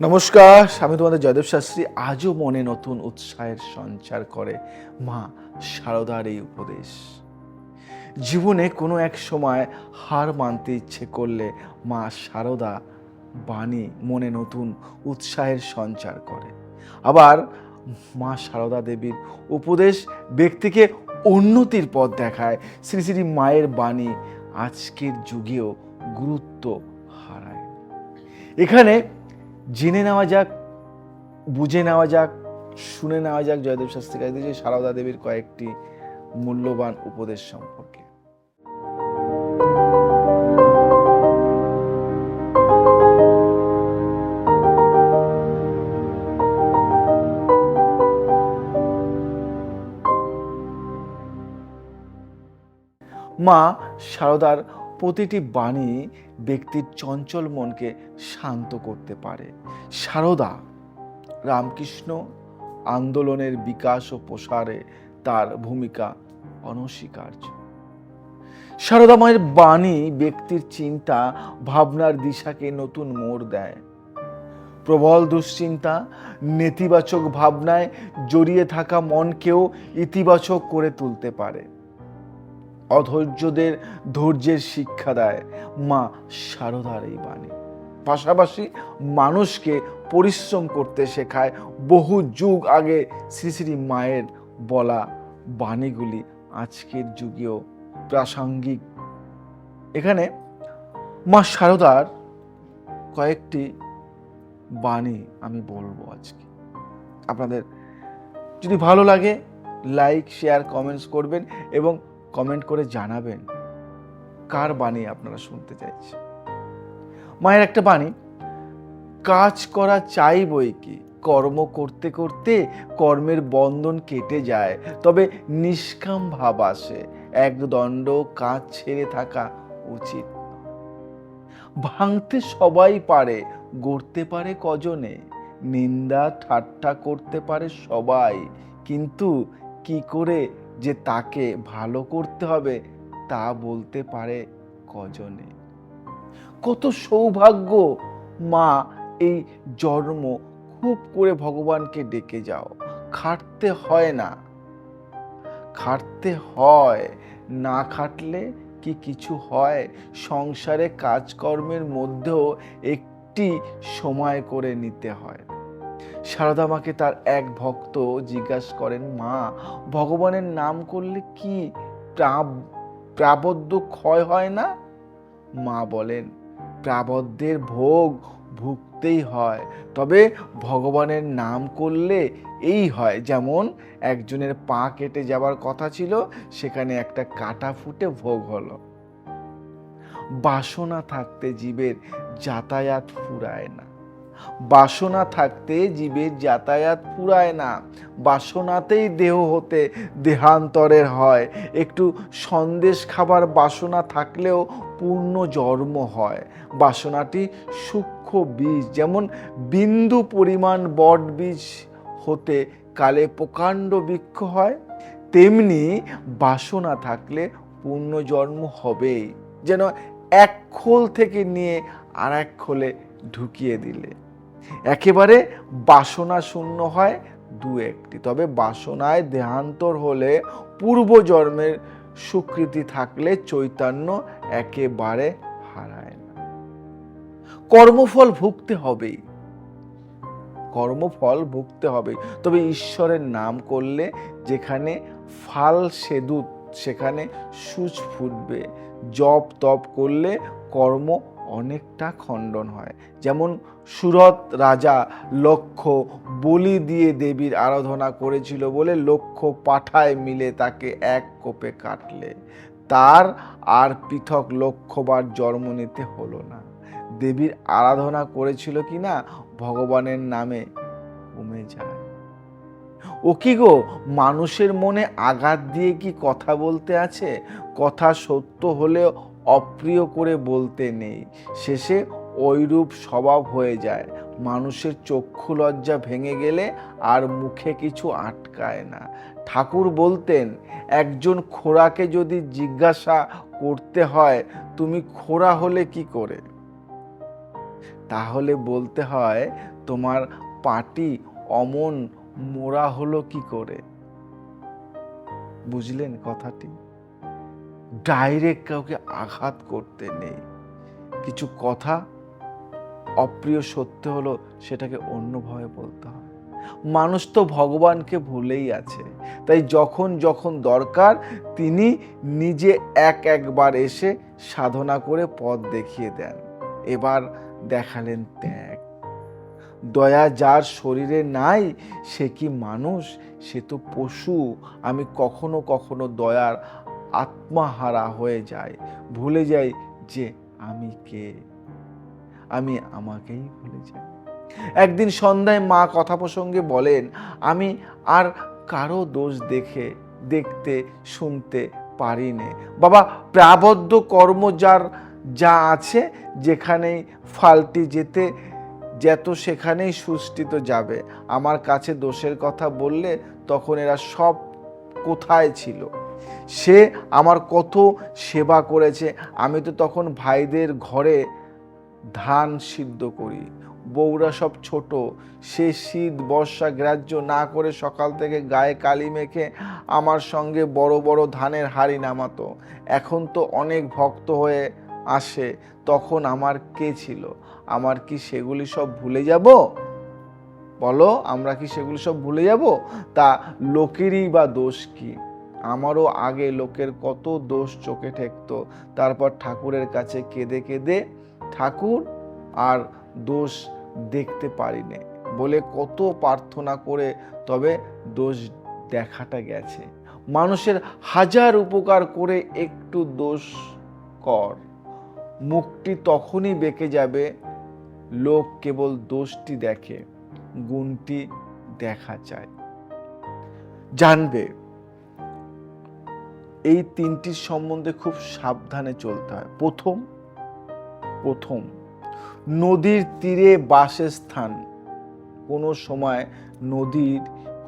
নমস্কার আমি তোমাদের জয়দেব শাস্ত্রী। আজও মনে নতুন উৎসাহের সঞ্চার করে মা শারদার এই উপদেশ। জীবনে কোনো এক সময় হার মানতে ইচ্ছে করলে মা শারদা বাণী মনে নতুন উৎসাহের সঞ্চার করে। আবার মা শারদা দেবীর উপদেশ ব্যক্তিকে উন্নতির পথ দেখায়। শ্রী শ্রী মায়ের বাণী আজকের যুগেও গুরুত্ব হারায়। এখানে জেনে নেওয়া যাক, বুঝে নেওয়া যাক, শুনে নেওয়া যাক জয়দেব শাস্ত্রী কাছে যে সারদা দেবীর কয়েকটি মূল্যবান উপদেশ সম্পর্কে। মা শারদার প্রতিটি বাণী ব্যক্তির চঞ্চল মনকে শান্ত করতে পারে। সারদা রামকৃষ্ণ আন্দোলনের বিকাশ ও প্রসারে তার ভূমিকা অনস্বীকার্য। শারদা মায়ের বাণী ব্যক্তির চিন্তা, ভাবনার দিশাকে নতুন মোড় দেয়। প্রবল দুশ্চিন্তা, নেতিবাচক ভাবনায় জড়িয়ে থাকা মনকেও ইতিবাচক করে তুলতে পারে। অধৈর্যদের ধৈর্যের শিক্ষা দেয় মা শারদার এই বাণী। পাশাপাশি মানুষকে পরিশ্রম করতে শেখায়। বহু যুগ আগে শ্রী শ্রী মায়ের বলা বাণীগুলি আজকের যুগেও প্রাসঙ্গিক। এখানে মা শারদার কয়েকটি বাণী আমি বলব আজকে। আপনাদের যদি ভালো লাগে, লাইক, শেয়ার, কমেন্টস করবেন এবং কমেন্ট করে জানাবেন কার বাণী আপনারা শুনতে চাইছেন। মায়ের একটা বাণী, কাজ করা চাই বই কি? কর্ম করতে করতে কর্মের বন্ধন কেটে যায়, তবে নিষ্কাম ভাব আসে, এক দণ্ড কাজ ছেড়ে থাকা উচিত। ভাঙতে সবাই পারে, গড়তে পারে কজনে, নিন্দা ঠাট্টা করতে পারে সবাই, কিন্তু কি করে যে তাকে ভালো করতে হবে তা বলতে পারে কজনে। কত সৌভাগ্য মা এই জন্ম খুব করে ভগবানকে ডেকে যাও। খাটতে হয় না। খাটতে হয়, না খাটলে কি কিছু হয়? সংসারে কাজকর্মের মধ্যেও একটি সময় করে নিতে হয়। সারদা মাকে তার এক ভক্ত জিজ্ঞাসা করেন, মা, ভগবানের নাম করলে কি প্রাব- প্রাবদ্ধ ক্ষয় হয় না? মা বলেন প্রাবদ্ধের ভোগ ভুগতেই হয়, তবে ভগবানের নাম করলে এই হয়। যেমন একজনের পা কেটে যাবার কথা ছিল, সেখানে একটা কাটা ফুটে ভোগ হলো। বাসনা থাকতে জীবের যাতায়াত ফুরায় না। বাসনা থাকতে জীবের যাতায়াত পুরায় না। বাসনাতেই দেহ হতে দেহান্তরের হয়। একটু সন্দেশ খাবার বাসনা থাকলেও পূর্ণ জন্ম হয়। বাসনাটি সূক্ষ্ম বীজ, যেমন বিন্দু পরিমাণ বট বীজ হতে কালে প্রকাণ্ড বৃক্ষ হয়, তেমনি বাসনা থাকলে পূর্ণ জন্ম হবেই। যেন এক খোল থেকে নিয়ে আর এক খোলে ঢুকিয়ে দিলে। একেবারে বাসনা শূন্য হয় দু একটি। তবে বাসনায় দেহান্তর হলে পূর্বজন্মের স্বীকৃতি থাকলে চৈতন্য একেবারে হারায় না। কর্মফল ভুগতে হবেই। কর্মফল ভুগতে হবে তবে ঈশ্বরের নাম করলে যেখানে ফাল সেদুত, সেখানে সূচ ফুটবে। জপ তপ করলে কর্ম অনেকটা খণ্ডন হয়। যেমন সুরত রাজা লক্ষ্য বলি দিয়ে দেবীর আরাধনা করেছিল বলে লক্ষ্য পাঠায় মিলে তাকে এক কোপে কাটলে। তার আর পৃথক লক্ষ্যবার জন্ম নিতে হলো না। দেবীর আরাধনা করেছিল কি না, ভগবানের নামে কমে যায়। ও কি গো, মানুষের মনে আঘাত দিয়ে কি কথা বলতে আছে? কথা সত্য হলেও অপ্রিয় করে বলতে নেই। শেষে ওইরূপ স্বভাব হয়ে যায়। মানুষের চক্ষু লজ্জা ভেঙে গেলে আর মুখে কিছু আটকায় না। ঠাকুর বলতেন, একজন খোরাকে যদি জিজ্ঞাসা করতে হয়, তুমি খোরা হলে কি করে? তাহলে বলতে হয়, তোমার পাটি অমন মোড়া হলো কি করে? বুঝলেন কথাটি? ডাইরেক্ট কাউকে আঘাত করতে নেই। কিছু কথা অপ্রিয় সত্য হলো সেটাকে অন্যভাবে বলতে হয়। মানুষ তো ভগবানকে ভুলেই আছে। তাই যখন যখন দরকার তিনি নিজে এক একবার এসে সাধনা করে পথ দেখিয়ে দেন। এবার দেখালেন ত্যাগ। দয়া যার শরীরে নাই, সে কি মানুষ? সে তো পশু। আমি কখনো কখনো দয়ার আত্মাহারা হয়ে যায় ভুলে যাই যে আমি কে। আমি আমাকেই ভুলে যাই। একদিন সন্ধ্যায় মা কথা প্রসঙ্গে বলেন, আমি আর কারও দোষ দেখে, দেখতে, শুনতে পারি নে বাবা, প্রাবদ্ধ কর্ম যার, যা আছে, যেখানেই ফালটি যেতে, যেত সেখানেই সুষ্ঠিত যাবে। আমার কাছে দোষের কথা বললে তখন এরা সব কোথায় ছিল? সে আমার কত সেবা করেছে। আমি তো তখন ভাইদের ঘরে ধান সিদ্ধ করি। বউরা সব ছোট। সে শীত, বর্ষা গ্রাহ্য না করে সকাল থেকে গায়ে কালি মেখে আমার সঙ্গে বড় বড় ধানের হাড়ি নামাতো। এখন তো অনেক ভক্ত হয়ে আসে। তখন আমার কে ছিল? আমার কি সেগুলি সব ভুলে যাব? বলো, আমরা কি সেগুলি সব ভুলে যাব? তা লোকেরই বা দোষ কি? আমারও আগে লোকের কত দোষ চোখে ঠেকতো। তারপর ঠাকুরের কাছে কেঁদে কেঁদে ঠাকুর আর দোষ দেখতে পারিনি বলে কত প্রার্থনা করে তবে দোষ দেখাটা গেছে। মানুষের হাজার উপকার করে একটু দোষ কর। মুখটি তখনই বেঁকে যাবে, লোক কেবল দোষটি দেখে, গুণটি দেখা চায় জানবে এই তিনটির সম্বন্ধে খুব সাবধানে চলতে হয়। প্রথম প্রথম, নদীর তীরে বাসস্থান। কোনো সময় নদীর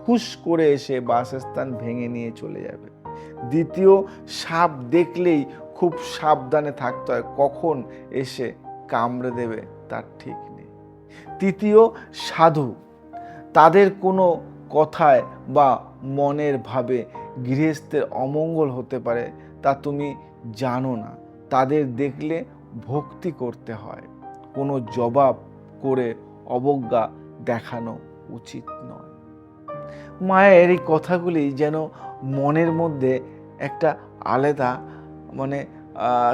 হুস করে এসে বাসস্থান ভেঙে নিয়ে চলে যাবে। দ্বিতীয়, সাপ দেখলেই খুব সাবধানে থাকতে হয়, কখন এসে কামড়ে দেবে তার ঠিক নেই। তৃতীয়, সাধু, তাদের কোনো কথায় বা মনের ভাবে গৃহস্থের অমঙ্গল হতে পারে তা তুমি জানো না। তাদের দেখলে ভক্তি করতে হয়। কোনো জবাব করে অবজ্ঞা দেখানো উচিত নয়। মায়ের এই কথাগুলি যেন মনের মধ্যে একটা আলাদা মানে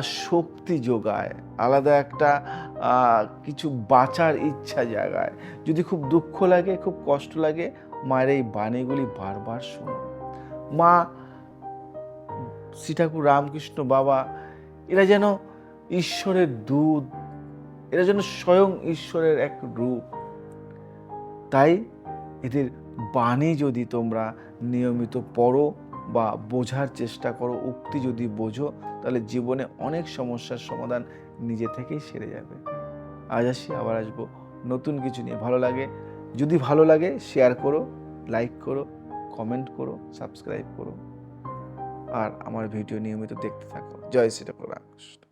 শক্তি যোগায়, আলাদা একটা কিছু বাঁচার ইচ্ছা জাগায়। যদি খুব দুঃখ লাগে, খুব কষ্ট লাগে, মায়ের এই বাণীগুলি বারবার শোনো। মা শ্রীঠাকুর রামকৃষ্ণ বাবা, এরা যেন ঈশ্বরের দুধ এরা যেন স্বয়ং ঈশ্বরের এক রূপ। তাই এদের বাণী যদি তোমরা নিয়মিত পড়ো বা বোঝার চেষ্টা করো, উক্তি যদি বোঝো, তাহলে জীবনে অনেক সমস্যার সমাধান নিজে থেকেই সেরে যাবে। আজ আসি, আবার আসব নতুন কিছু নিয়ে। ভালো লাগে, যদি ভালো লাগে শেয়ার করো লাইক করো। কমেন্ট করো সাবস্ক্রাইব করো আর আমার ভিডিও নিয়মিত দেখতে থাকো। জয় শ্রী রামকৃষ্ণ